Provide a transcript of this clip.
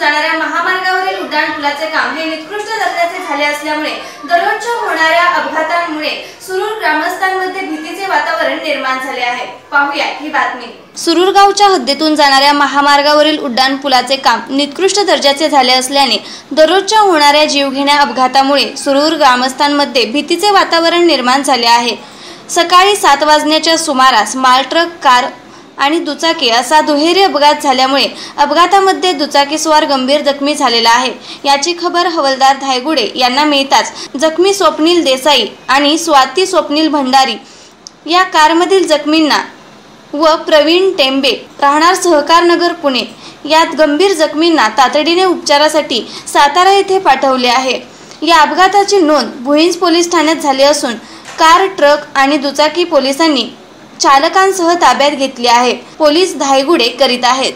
जाणाऱ्या महामार्गावरील उड्डाण पुलाचे काम हे निकृष्ट दर्जाचे झाले असल्यामुळे दररोजच्या होणाऱ्या अपघातांमुळे सुरूर ग्रामस्थांमध्ये भीतीचे वातावरण निर्माण झाले आहे. पाहूया ही बातमी. सुरूर गावच्या हद्दीतून जाणाऱ्या महामार्गावरील उड्डाण पुलाचे काम निकृष्ट दर्जाचे झाले असल्याने दररोजच्या होणाऱ्या जीवघेण्या अपघातामुळे सुरूर ग्रामस्थांमध्ये भीतीचे वातावरण निर्माण झाले आहे. सकाळी सात वाजण्याच्या सुमारास मालट्रक कार आणि दुचाकी असा दुहेरी अपघात झाल्यामुळे अपघातामध्ये दुचाकीस्वार गंभीर जखमी झालेला आहे. याची खबर हवलदार धायगुडे यांना मिळताच जखमी स्वप्नील देसाई आणि स्वाती स्वप्नील भंडारी या कारमधील जखमींना व प्रवीण टेंबे राहणार सहकारनगर पुणे यात गंभीर जखमींना तातडीने उपचारासाठी सातारा येथे पाठवले आहे. या अपघाताची नोंद भुईंज पोलीस ठाण्यात झाली असून कार ट्रक आणि दुचाकी पोलिसांनी चालकांसह ताब्यात घेतली आहे. पोलीस धायगुडे करीत आहेत.